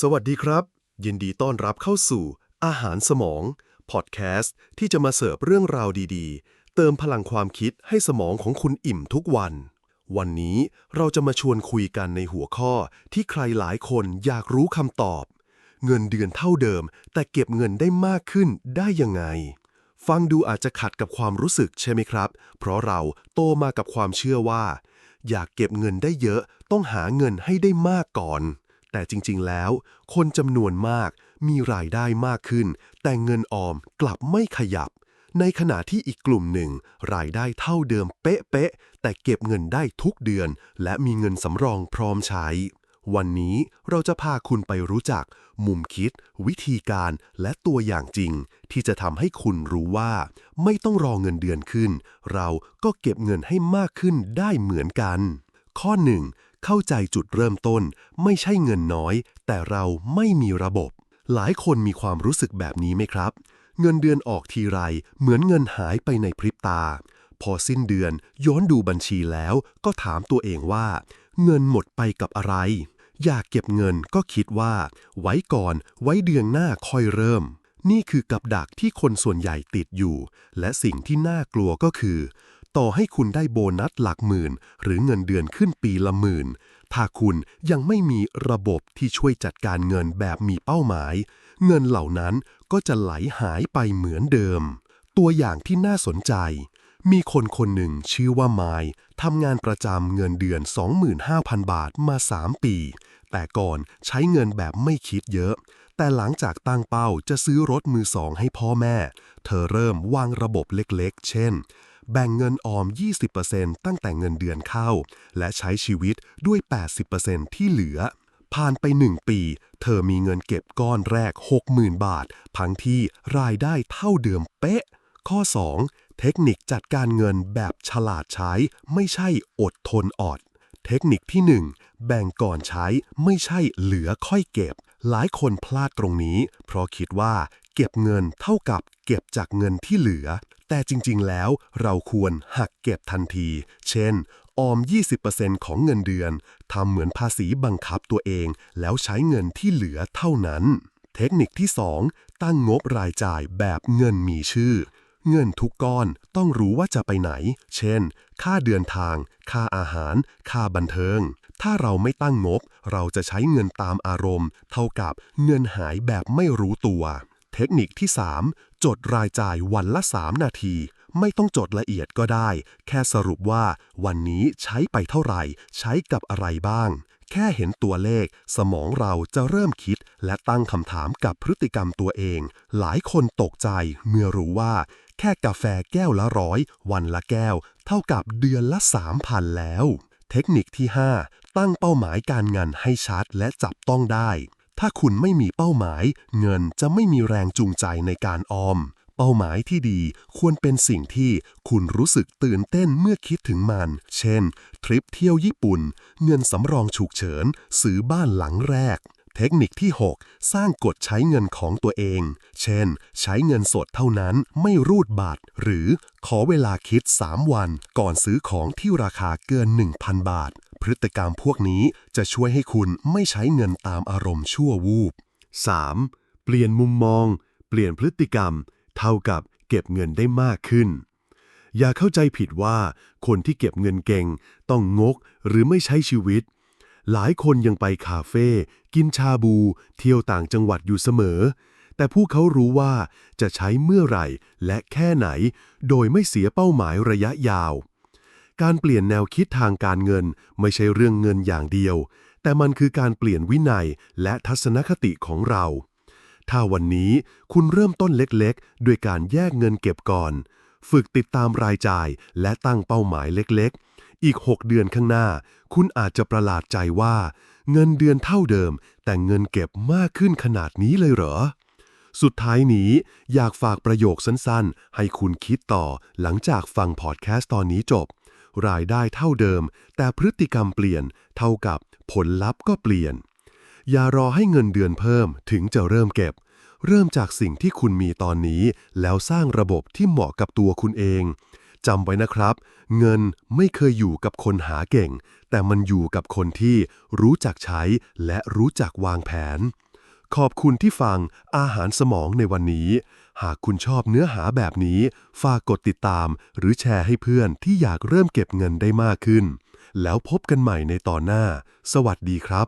สวัสดีครับ ยินดีต้อนรับเข้าสู่ อาหารสมอง พอดแคสต์ที่จะมาเสิร์ฟเรื่องราวดีๆ เติมพลังความคิดให้สมองของคุณอิ่มทุกวัน วันนี้เราจะมาชวนคุยกันในหัวข้อที่ใครหลายคนอยากรู้คำตอบ เงินเดือนเท่าเดิม แต่เก็บเงินได้มากขึ้นได้ยังไง ฟังดูอาจจะขัดกับความรู้สึกใช่ไหมครับ เพราะเราโตมากับความเชื่อว่า อยากเก็บเงินได้เยอะต้องหาเงินให้ได้มากก่อน แต่จริงๆแล้ว คนจำนวนมากมีรายได้มากขึ้น แต่เงินออมกลับไม่ขยับ ในขณะที่อีกกลุ่มหนึ่ง รายได้เท่าเดิมเป๊ะๆแต่เก็บเงินได้ทุกเดือน และมีเงินสำรองพร้อมใช้ วันนี้เราจะพาคุณไปรู้จัก มุมคิด วิธีการและตัวอย่างจริง ที่จะทำให้คุณรู้ว่า ไม่ต้องรอเงินเดือนขึ้น เราก็เก็บเงินให้มากขึ้นได้เหมือนกัน ข้อ 1. เข้าใจจุดเริ่มต้น ไม่ใช่เงินน้อย แต่เราไม่มีระบบ หลายคนมีความรู้สึกแบบนี้ไหมครับ เงินเดือนออกทีไร เหมือนเงินหายไปในพริบตา พอสิ้นเดือนย้อนดูบัญชีแล้วก็ถามตัวเองว่า เงินหมดไปกับอะไร อยากเก็บเงินก็คิดว่า ไว้ก่อนไว้เดือนหน้าค่อยเริ่ม นี่คือกับดักที่คนส่วนใหญ่ติดอยู่ และสิ่งที่น่ากลัวก็คือ ต่อให้คุณได้โบนัสหลักหมื่น หรือเงินเดือนขึ้นปีละหมื่น ถ้าคุณยังไม่มีระบบที่ช่วยจัดการเงินแบบมีเป้าหมาย เงินเหล่านั้นก็จะไหลหายไปเหมือนเดิม ตัวอย่างที่น่าสนใจ มีคนคนหนึ่งชื่อว่าไมายทำงานประจำเงินเดือน 25,000 บาทมา 3 ปี แต่ก่อนใช้เงินแบบไม่คิดเยอะแต่หลังจากตั้งเป้าจะซื้อรถมือสองให้พ่อแม่ เธอเริ่มวางระบบเล็กๆ เช่น แบ่งเงินออม 20%ตั้งแต่เงินเดือนเข้า และใช้ชีวิตด้วย 80%ที่เหลือ ผ่านไป 1 ปี เธอมีเงินเก็บก้อนแรก 60,000 บาทพังที่รายได้เท่าเดิมเป๊ะ ข้อ 2. เทคนิคจัดการเงินแบบฉลาดใช้ ไม่ใช่อดทนอด เทคนิคที่ 1 แบ่งก่อนใช้ไม่ใช่เหลือค่อยเก็บหลายคนพลาดตรงนี้ เพราะคิดว่า เก็บเงินเท่ากับเก็บจากเงินที่เหลือ แต่จริงๆ แล้วเราควรหักเก็บทันที เช่น ออม 20%ของเงินเดือน ทำเหมือนภาษีบังคับตัวเอง แล้วใช้เงินที่เหลือเท่านั้น เทคนิคที่ 2 ตั้งงบรายจ่ายแบบเงินมีชื่อ เงินทุกก้อนต้องรู้ว่าจะไปไหน เช่น ค่าเดินทาง ค่าอาหาร ค่าบันเทิงถ้าเราไม่ตั้งงบ เราจะใช้เงินตามอารมณ์ เท่ากับเงินหายแบบไม่รู้ตัว เทคนิคที่ 3 จดรายจ่ายวันละ 3 นาที ไม่ต้องจดละเอียดก็ได้ แค่สรุปว่าวันนี้ใช้ไปเท่าไหร่ ใช้กับอะไรบ้าง แค่เห็นตัวเลข สมองเราจะเริ่มคิด และตั้งคำถามกับพฤติกรรมตัวเอง หลายคนตกใจเมื่อรู้ว่า แค่กาแฟแก้วละร้อยวันละแก้ว เท่ากับเดือนละ 3,000 แล้ว เทคนิคที่ 5 ตั้งเป้าหมายการเงินให้ชัดและจับต้องได้ ถ้าคุณไม่มีเป้าหมาย เงินจะไม่มีแรงจูงใจในการออม เป้าหมายที่ดีควรเป็นสิ่งที่คุณรู้สึกตื่นเต้นเมื่อคิดถึงมัน เช่น ทริปเที่ยวญี่ปุ่น เงินสำรองฉุกเฉิน ซื้อบ้านหลังแรก เทคนิคที่ 6 สร้างกฎใช้เงินของตัวเอง เช่น ใช้เงินสดเท่านั้นไม่รูดบัตร หรือขอเวลาคิด 3 วันก่อนซื้อของที่ราคาเกิน 1,000 บาท พฤติกรรมพวกนี้จะช่วยให้คุณไม่ใช้เงินตามอารมณ์ชั่ววูบ 3. เปลี่ยนมุมมอง เปลี่ยนพฤติกรรม เท่ากับเก็บเงินได้มากขึ้น อย่าเข้าใจผิดว่าคนที่เก็บเงินเก่ง ต้องงกหรือไม่ใช้ชีวิต หลายคนยังไปคาเฟ่กินชาบู เที่ยวต่างจังหวัดอยู่เสมอ แต่พวกเขารู้ว่าจะใช้เมื่อไหร่และแค่ไหน โดยไม่เสียเป้าหมายระยะยาว การเปลี่ยนแนวคิดทางการเงินไม่ใช่เรื่องเงินอย่างเดียว แต่มันคือการเปลี่ยนวินัยและทัศนคติของเรา ถ้าวันนี้คุณเริ่มต้นเล็กๆ ด้วยการแยกเงินเก็บก่อน ฝึกติดตามรายจ่ายและตั้งเป้าหมายเล็กๆ อีก 6 เดือนข้างหน้า คุณอาจจะประหลาดใจว่า เงินเดือนเท่าเดิม แต่เงินเก็บมากขึ้นขนาดนี้เลยเหรอสุดท้ายนี้อยากฝากประโยคสั้นๆ ให้คุณคิดต่อหลังจากฟังพอดแคสต์ตอนนี้จบ รายได้เท่าเดิม แต่พฤติกรรมเปลี่ยน เท่ากับผลลัพธ์ก็เปลี่ยน อย่ารอให้เงินเดือนเพิ่มถึงจะเริ่มเก็บ เริ่มจากสิ่งที่คุณมีตอนนี้ แล้วสร้างระบบที่เหมาะกับตัวคุณเองจำไว้นะครับ เงินไม่เคยอยู่กับคนหาเก่ง แต่มันอยู่กับคนที่รู้จักใช้และรู้จักวางแผน ขอบคุณที่ฟังอาหารสมองในวันนี้ หากคุณชอบเนื้อหาแบบนี้ ฝากกดติดตาม หรือแชร์ให้เพื่อนที่อยากเริ่มเก็บเงินได้มากขึ้น แล้วพบกันใหม่ในตอนหน้า สวัสดีครับ